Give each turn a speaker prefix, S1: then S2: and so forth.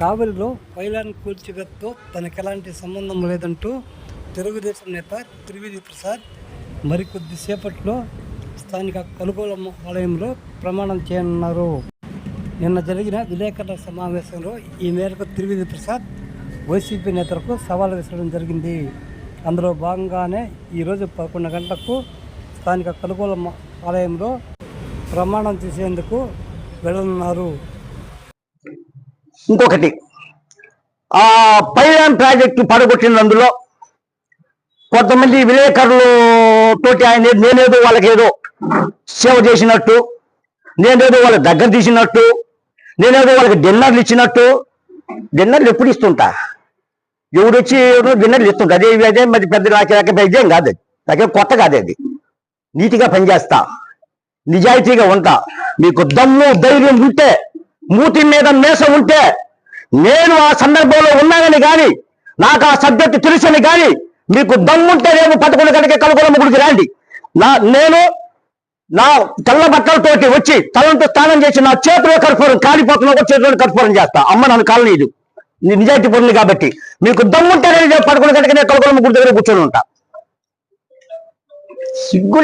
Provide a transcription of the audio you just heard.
S1: కావలిలో పైలాన్ కూల్చివేతతో తనకు ఎలాంటి సంబంధం లేదంటూ తెలుగుదేశం నేత త్రివేది ప్రసాద్ మరికొద్ది సేపట్లో స్థానిక కలుగోలమ్మ ఆలయంలో ప్రమాణం చేయనున్నారు. నిన్న జరిగిన విలేకరుల సమావేశంలో ఈ మేరకు త్రివేది ప్రసాద్ వైసీపీ నేతలకు సవాల్ విసరడం జరిగింది. అందులో భాగంగానే ఈరోజు పదకొండు గంటలకు స్థానిక కలుగోలమ్మ ఆలయంలో ప్రమాణం చేసేందుకు వెళ్ళనున్నారు.
S2: ఇంకొకటి. ఆ పైలాన్ ప్రాజెక్టు పడగొట్టినందులో కొంతమంది విలేకరులు తోటి ఆయన నేనేదో వాళ్ళకేదో సేవ చేసినట్టు నేనేదో వాళ్ళ దగ్గర తీసినట్టు నేనేదో వాళ్ళకి డిన్నర్లు ఇచ్చినట్టు. డిన్నర్లు ఎప్పుడు ఇస్తుంటా? ఎవడు వచ్చి డిన్నర్లు ఇస్తుంటా? అదే అదే మరి పెద్ద నాకు నాకు ఇదేం కాదు. అది నాకేం కొత్త కాదు అది. నీతిగా పనిచేస్తా. నిజాయితీగా ఉంటా. మీకు దమ్ము ధైర్యం ఉంటే మూతి మీద మేస ఉంటే నేను ఆ సందర్భంలో ఉన్నానని గాని నాకు ఆ సబ్జెక్ట్ తెలుసని గాని మీకు దమ్ముంటే రేపు పదకొండు గంటకి కలుగొలమ్మ ముగ్గురికి రండి. నా నేను నా తెల్ల బట్టలతోటి వచ్చి తలంతో స్నానం చేసి నా చేతిలో కర్పూరం కాలిపోతున్నా కూడా చేతిలో కర్పూరం చేస్తా. అమ్మ నన్ను కాలనీదు. నీ నిజాయితీ పనులు కాబట్టి. మీకు దమ్ముంటే రేపు పదకొండు గంటకి నేను కలుగొలమ్మ గుడి దగ్గర కూర్చొని ఉంటా. సిగ్గు